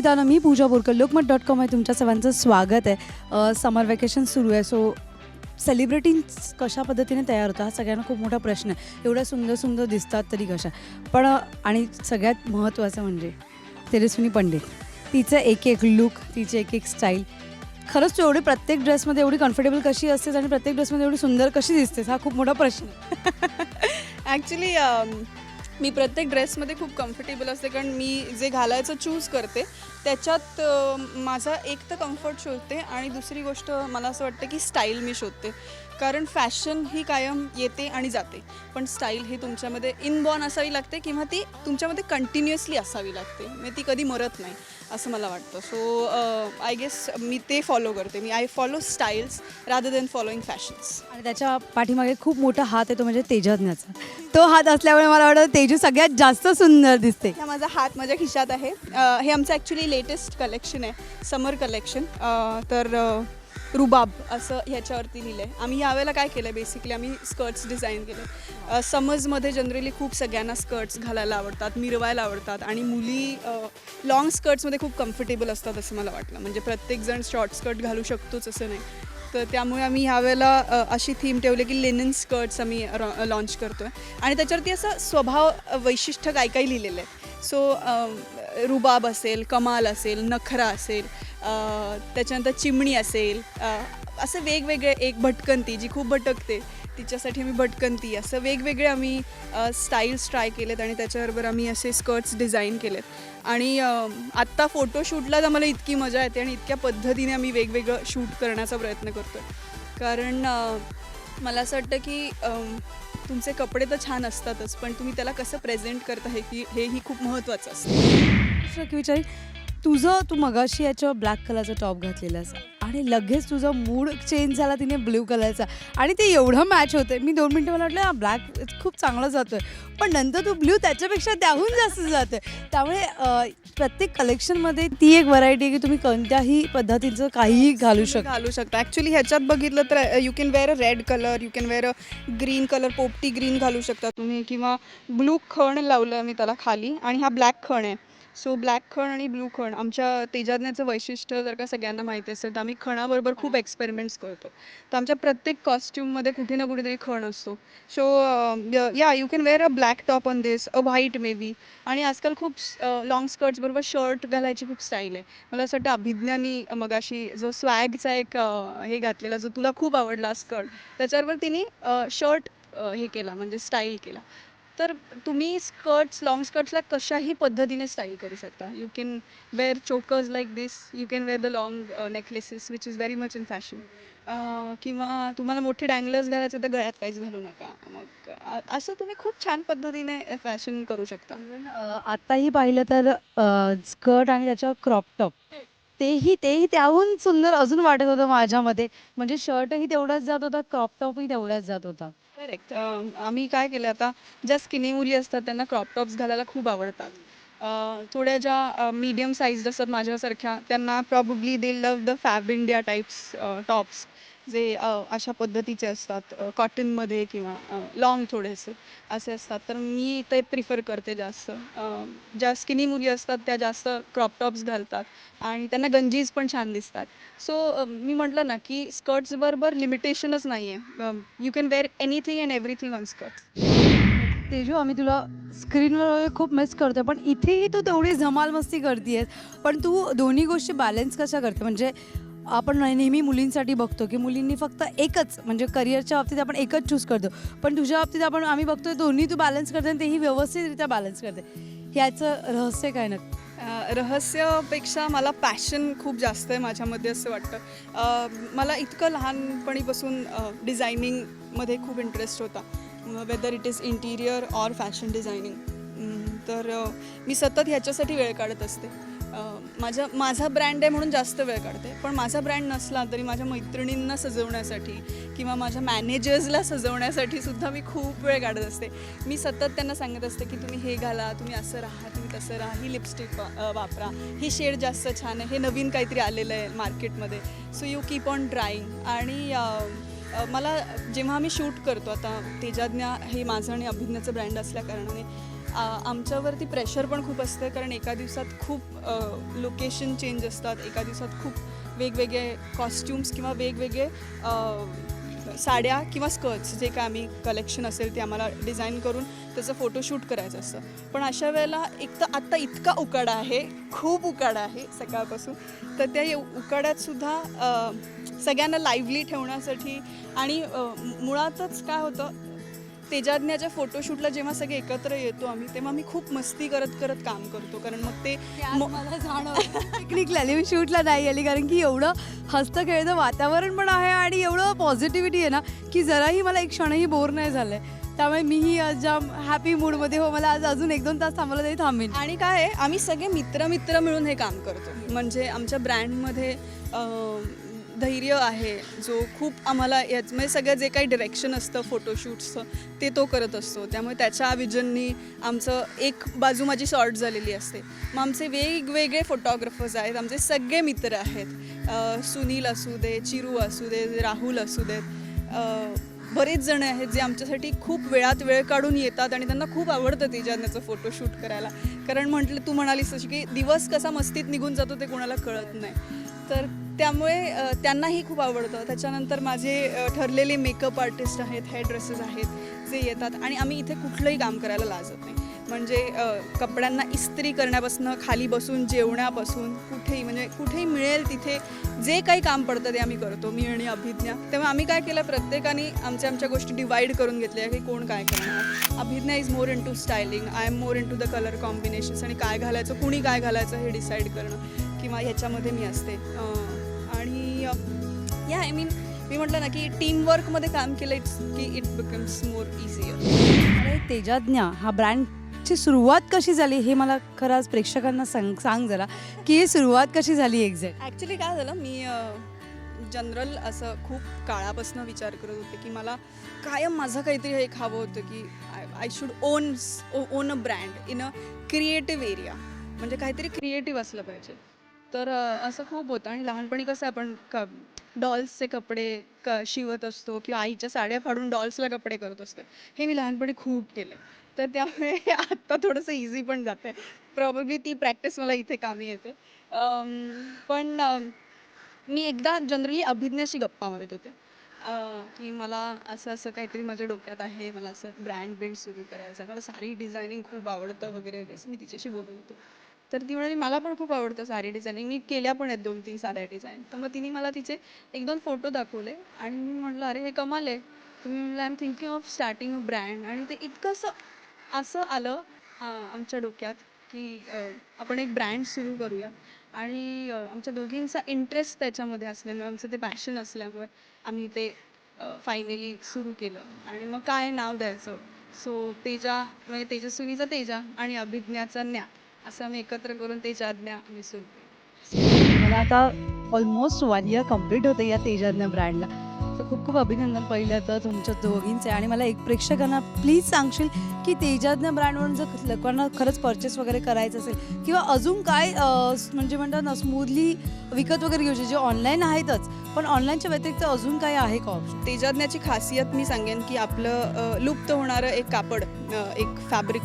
मित्रांनो मी Pooja Borkar. Lokmat dot com आहे तुमच्या सर्वांचं स्वागत आहे. समर वेकेशन सुरू आहे. सो सेलिब्रिटीज कशा पद्धतीने तयार होतात हा सगळ्यांना खूप मोठा प्रश्न आहे. एवढ्या सुंदर सुंदर दिसतात तरी कशा? पण आणि सगळ्यात महत्त्वाचं म्हणजे तेजस्विनी पंडित. तिचं एक एक लुक तिची एक एक स्टाईल खरंच तू एवढी प्रत्येक ड्रेसमध्ये एवढी कम्फर्टेबल कशी असतेस आणि प्रत्येक ड्रेसमध्ये एवढी सुंदर कशी दिसतेस हा खूप मोठा प्रश्न ॲक्च्युली मी प्रत्येक ड्रेसमध्ये खूप कम्फर्टेबल असते कारण मी जे घालायचं चूज करते त्याच्यात माझा एक तर कम्फर्ट शोधते आणि दुसरी गोष्ट मला असं वाटतं की स्टाईल मी शोधते. कारण फॅशन ही कायम येते आणि जाते. पण स्टाईल ही तुमच्यामध्ये इनबॉर्न असावी लागते किंवा ती तुमच्यामध्ये कंटिन्युअसली असावी लागते. म्हणजे ती कधी मरत नाही असं मला वाटतं. सो आय गेस मी ते फॉलो करते. मी I follow styles rather than following fashions आणि त्याच्या पाठीमागे खूप मोठा हात आहे तो म्हणजे तेजज्ञाचा तो हात असल्यामुळे मला वाटतं तेजू सगळ्यात जास्त सुंदर दिसते. हा माझा हात माझ्या खिशात आहे. अ, हे आमचं ॲक्च्युली लेटेस्ट कलेक्शन आहे. समर कलेक्शन तर अ, रुबाब असं ह्याच्यावरती लिहिलं आहे आम्ही यावेळेला काय केलं आहे बेसिकली आम्ही स्कर्ट्स डिझाईन केले समजमध्ये जनरली खूप सगळ्यांना स्कर्ट्स घालायला आवडतात मिरवायला आवडतात आणि मुली लॉंग स्कर्ट्समध्ये खूप कम्फर्टेबल असतात असं मला वाटलं. म्हणजे प्रत्येकजण शॉर्ट स्कर्ट घालू शकतोच असं नाही. तर त्यामुळे आम्ही ह्यावेळेला अशी थीम ठेवली की लेनिन स्कर्ट्स आम्ही लॉन्च करतो आहे आणि त्याच्यावरती असं स्वभाव वैशिष्ट्य काय काय लिहिलेलं आहे सो रुबाब असेल कमाल असेल नखरा असेल त्याच्यानंतर चिमणी असेल. असं वेगवेगळे एक भटकंती जी खूप भटकते. तिच्यासाठी आम्ही भटकंती असं वेगवेगळे आम्ही स्टाईल्स ट्राय केलेत आणि त्याच्याबरोबर आम्ही असे स्कर्ट्स डिझाईन केलेत. आणि आत्ता फोटोशूटलाच आम्हाला इतकी मजा येते आणि इतक्या पद्धतीने आम्ही वेगवेगळं शूट करण्याचा प्रयत्न करतो आहे कारण मला असं वाटतं की तुमचे कपडे तर छान असतातच पण तुम्ही त्याला कसं प्रेझेंट करता हे की हेही खूप महत्त्वाचं असतं. विचारी तुझं तू मगाशी याच्यावर ब्लॅक कलरचा टॉप घातलेलास आणि लगेच तुझा मूड चेंज झाला तिने ब्ल्यू कलरचा आणि ते एवढं मॅच होते मी दोन मिनटं मला वाटलं ब्लॅक खूप चांगला जातोय. पण नंतर तू ब्ल्यू त्याच्यापेक्षा त्याहून जास्त जातोय. त्यामुळे अं, प्रत्येक कलेक्शनमध्ये ती एक व्हरायटी आहे की तुम्ही कोणत्याही पद्धतीचं काहीही घालू शकता. घालू शकता. ॲक्च्युली ह्याच्यात बघितलं तर you can wear a red colour you can wear a green colour पोपटी ग्रीन घालू शकता तुम्ही. किंवा ब्लू खण लावलं मी त्याला खाली. आणि हा ब्लॅक खण आहे. सो ब्लॅक खण आणि ब्लू खण आमच्या तेजाज्ञाचं वैशिष्ट्य जर का सगळ्यांना माहिती असेल तर आम्ही खणाबरोबर खूप एक्सपेरिमेंट्स करतो. तर आमच्या प्रत्येक कॉस्ट्यूममध्ये कुठे ना कुठेतरी खण असतो. सो या you can wear a black top on this a white maybe आणि आजकाल खूप लॉंग स्कर्ट्स बरोबर शर्ट घालायची खूप स्टाईल आहे. मला असं वाटतं अभिज्ञानी मगाशी जो स्वॅगचा एक हे घातलेला जो तुला खूप आवडला स्कर्ट त्याच्यावर तिने शर्ट हे केला म्हणजे स्टाईल केला. तर तुम्ही स्कर्ट्स लॉंग स्कर्ट्सला कशाही पद्धतीने स्टाईल करू शकता. You can wear chokers like this you can wear the long necklaces which is very much in fashion किंवा तुम्हाला मोठे डँगलर्स घालायचे तर गळ्यात काहीच घालू नका. मग असं तुम्ही खूप छान पद्धतीने फॅशन करू शकता. आत्ताही पाहिलं तर स्कर्ट आणि त्याच्यावर क्रॉप टॉप तेही तेही त्याहून सुंदर अजून वाटत होतं माझ्यामध्ये. म्हणजे शर्टही तेवढाच जात होता क्रॉप टॉपही तेवढाच जात होता. करेक्ट आम्ही काय केलं आता ज्या स्किनी मुली असतात त्यांना क्रॉप टॉप्स घालायला खूप आवडतात. थोड्या ज्या मीडियम साईज असतात माझ्यासारख्या त्यांना probably they love the Fab India types tops जे अशा पद्धतीचे असतात कॉटनमध्ये किंवा लॉंग थोडेसे असे असतात. तर मी ते प्रिफर करते जास्त. ज्या स्किनी मुली असतात त्या जास्त क्रॉप टॉप्स घालतात आणि त्यांना गंजीज पण छान दिसतात. सो मी म्हटलं ना की स्कर्ट्सबरोबर लिमिटेशनच नाही आहे you can wear anything and everything on skirt Teju आम्ही तुला स्क्रीनवर खूप मिस करतोय पण इथेही तू तेवढी धमाल मस्ती करतेयस. पण तू दोन्ही गोष्टी बॅलन्स कशा करते? म्हणजे आपण नेहमी मुलींसाठी बघतो की मुलींनी फक्त एकच म्हणजे करिअरच्या बाबतीत आपण एकच चूज करतो. पण तुझ्या बाबतीत आपण आम्ही बघतोय दोन्ही तू बॅलन्स करते आणि तेही व्यवस्थितरित्या बॅलन्स करते. ह्याचं रहस्य काय नक्की? रहस्यपेक्षा मला पॅशन खूप जास्त आहे माझ्यामध्ये असं वाटतं. मला इतकं लहानपणीपासून डिझायनिंगमध्ये खूप इंटरेस्ट होता. Whether it is interior or fashion designing तर मी सतत ह्याच्यासाठी वेळ काढत असते. माझ्या माझा ब्रँड आहे म्हणून जास्त वेळ काढते. पण माझा ब्रँड नसला तरी माझ्या मैत्रिणींना सजवण्यासाठी किंवा माझ्या मॅनेजर्सला सजवण्यासाठी सुद्धा मी खूप वेळ काढत असते. मी सतत त्यांना सांगत असते की तुम्ही हे घाला तुम्ही असं राहा तुम्ही तसं राहा ही लिपस्टिक वापरा. ही शेड जास्त छान आहे. हे नवीन काहीतरी आलेलं आहे मार्केटमध्ये so you keep on trying आणि मला जेव्हा मी शूट करतो आता तेजाज्ञा हे माझं आणि अभिज्ञाचं ब्रँड असल्या कारणाने आमच्यावरती प्रेशर पण खूप असतं कारण एका दिवसात खूप लोकेशन चेंज असतात. एका दिवसात खूप वेगवेगळे कॉस्ट्युम्स किंवा वेगवेगळे साड्या किंवा स्कर्ट्स जे काय आम्ही कलेक्शन असेल ते आम्हाला डिझाईन करून त्याचं फोटोशूट करायचं असतं. पण अशा वेळेला एक तर आत्ता इतका उकाडा आहे खूप उकाडा आहे सकाळपासून. तर त्या उकाड्यातसुद्धा सगळ्यांना लाईव्हली ठेवण्यासाठी आणि मुळातच काय होतं तेजाज्ञाच्या फोटोशूटला जेव्हा सगळे एकत्र येतो आम्ही तेव्हा आम्ही खूप मस्ती करत करत काम करतो. कारण मग ते म- पिकनिकला मी शूटला नाही आली कारण की एवढं हसतं खेळतं वातावरण पण आहे आणि एवढं पॉझिटिव्हिटी आहे ना की जराही मला एक क्षणही बोर नाही झालंय. त्यामुळे मीही आज जाम हॅपी मूडमध्ये हो मला आज अजून एक दोन तास थांबवलं तरी थांबेन. आणि काय आहे आम्ही सगळे मित्र मित्र मिळून हे काम करतो. म्हणजे आमच्या ब्रँडमध्ये धैर्य आहे जो खूप आम्हाला याच म्हणजे सगळं जे काही डिरेक्शन असतं फोटोशूट्सचं ते तो करत असतो. त्यामुळे त्याच्या विजननी आमचं एक बाजू माझी शॉर्ट झालेली असते. मग आमचे वेगवेगळे फोटोग्राफर्स आहेत आमचे सगळे मित्र आहेत. सुनील असू दे चिरू असू दे राहुल असू देत. बरेच जण आहेत जे आमच्यासाठी खूप वेळात वेळ काढून येतात आणि त्यांना खूप आवडतं तेजाज्ञाचं फोटोशूट करायला. कारण म्हटलं तू म्हणालीस तशी की दिवस कसा मस्तीत निघून जातो ते कोणाला कळत नाही. तर त्यामुळे त्यांनाही खूप आवडतं. त्याच्यानंतर माझे ठरलेले मेकअप आर्टिस्ट आहेत हेअर ड्रेसेस आहेत जे येतात आणि आम्ही इथे कुठलंही काम करायला लाजत नाही. म्हणजे कपड्यांना इस्त्री करण्यापासून खाली बसून जेवण्यापासून कुठेही म्हणजे कुठेही मिळेल तिथे जे काही काम पडतं ते आम्ही करतो मी आणि अभिज्ञा. तेव्हा आम्ही काय केलं प्रत्येकाने आमच्या आमच्या गोष्टी डिवाईड करून घेतल्या की कोण काय करणार. Abhidnya is more into styling I am more into the colour combinations आणि काय घालायचं कुणी काय घालायचं हे डिसाईड करणं किंवा ह्याच्यामध्ये मी असते. या आय मीन मी म्हटलं ना की टीमवर्कमध्ये काम केलं इट्स की इट बिकम्स मोर इझियर अरे तेजाज्ञा हा ब्रँडची सुरुवात कशी झाली? हे मला खरंच प्रेक्षकांना सांग सांग जरा की ही सुरुवात कशी झाली एक्झॅक्ट ॲक्च्युली काय झालं मी जनरल असं खूप काळापासून विचार करत होते की मला कायम माझं काहीतरी एक हवं होतं की I I should own own a brand in a creative area म्हणजे काहीतरी क्रिएटिव्ह असलं पाहिजे. तर असं खूप होतं. आणि लहानपणी कसं आपण क डॉल्सचे कपडे क शिवत असतो किंवा आईच्या साड्या फाडून डॉल्सला कपडे करत असतो. हे मी लहानपणी खूप केलं तर त्यामुळे आत्ता थोडंसं इझी पण जातं आहे प्रॉब्ली ती प्रॅक्टिस मला इथे कामी येते. पण मी एकदा जनरली अभिज्ञाशी गप्पा मारत होते. की मला असं असं काहीतरी माझ्या डोक्यात आहे. मला असं ब्रँड बिल्ड सुरू करायचं मला सारी डिझायनिंग खूप आवडतं वगैरे मी तिच्याशी बोलत होते. तर ती म्हणाली मला पण खूप आवडतं साडी डिझायनिंग मी केल्या पण आहेत दोन तीन साड्या डिझाईन तर मग तिने मला तिचे एक दोन फोटो दाखवले आणि मी म्हटलं अरे हे कमाल आहे. तुम्ही म्हणलं I am thinking of starting a brand आणि ते इतकंसं असं आलं आमच्या डोक्यात की आपण एक ब्रँड सुरू करूया. आणि आमच्या दोघींचा इंटरेस्ट त्याच्यामध्ये असल्यामुळे आमचं ते पॅशन असल्यामुळे आम्ही ते फायनली सुरू केलं. आणि मग काय नाव द्यायचं? सो तेजा म्हणजे तेजस्विनीचा तेजा आणि अभिज्ञाचा ज्ञा असं आम्ही एकत्र करून तेजाज्ञा आम्ही सुरू केलं. मला आता ऑलमोस्ट वन इयर कंप्लीट होते या तेजाज्ञा ब्रँडला तर खूप खूप अभिनंदन पहिलं तर तुमच्या दोघींचे. आणि मला एक प्रेक्षकांना प्लीज सांगशील की तेजाज्ञा ब्रँडवरून जर लोकांना खरंच परचेस वगैरे करायचं असेल किंवा अजून काय म्हणजे म्हणतात ना स्मूथली विकत वगैरे घेऊ जे ऑनलाईन आहेतच पण ऑनलाईनच्या व्यतिरिक्त अजून काय आहे का ऑप्शन तेजाज्ञाची खासियत मी सांगेन की आपलं लुप्त होणारं एक कापड एक फॅब्रिक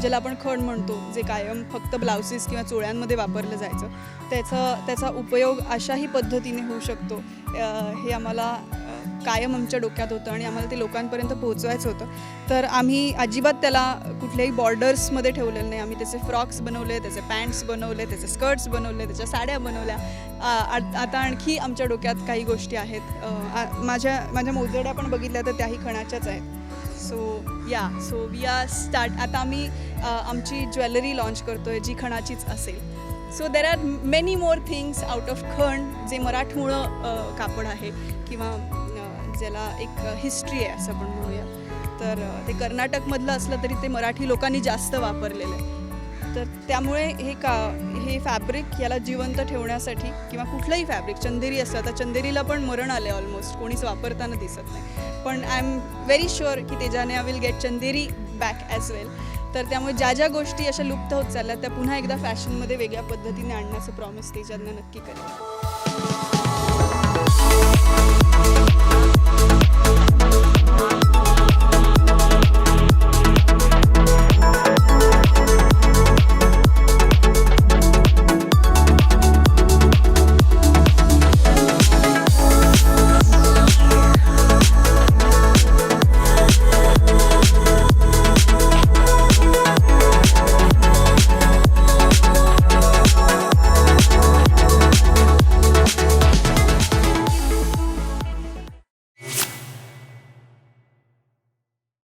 ज्याला आपण खण म्हणतो जे कायम फक्त ब्लाउसेस किंवा चोळ्यांमध्ये वापरलं जायचं त्याचा त्याचा उपयोग अशाही पद्धतीने होऊ शकतो. हे आम्हाला कायम आमच्या डोक्यात होतं आणि आम्हाला ते लोकांपर्यंत पोहोचवायचं होतं. तर आम्ही अजिबात त्याला कुठल्याही बॉर्डर्समध्ये ठेवलेलं नाही. आम्ही त्याचे फ्रॉक्स बनवले त्याचे पॅन्ट्स बनवले त्याचे स्कर्ट्स बनवले त्याच्या साड्या बनवल्या. आ- आता आणखी आमच्या डोक्यात काही गोष्टी आहेत. माझ्या माझ्या मोजड्या पण बघितल्या तर त्याही खणाच्याच आहेत. सो या सो वी आर स्टार्ट आता आम्ही आमची ज्वेलरी लॉन्च करतोय जी खणाचीच असेल. So there are many more things out of खण जे मराठमोळं कापड आहे किंवा ज्याला एक हिस्ट्री आहे असं आपण म्हणूया. तर ते कर्नाटकमधलं असलं तरी ते मराठी लोकांनी जास्त वापरलेलं आहे. तर त्यामुळे हे का हे फॅब्रिक याला जिवंत ठेवण्यासाठी किंवा कुठलंही फॅब्रिक चंदेरी असलं आता चंदेरीला पण मरण आलं आहे ऑलमोस्ट कोणीच वापरताना दिसत नाही. पण आय एम व्हेरी शुअर की तेजाने I will get Chanderi back as well तर त्यामुळे ज्या ज्या गोष्टी अशा लुप्त होत चालल्या त्या पुन्हा एकदा फॅशनमध्ये वेगळ्या पद्धतीने आणण्याचं प्रॉमिस तेजांना नक्की करेल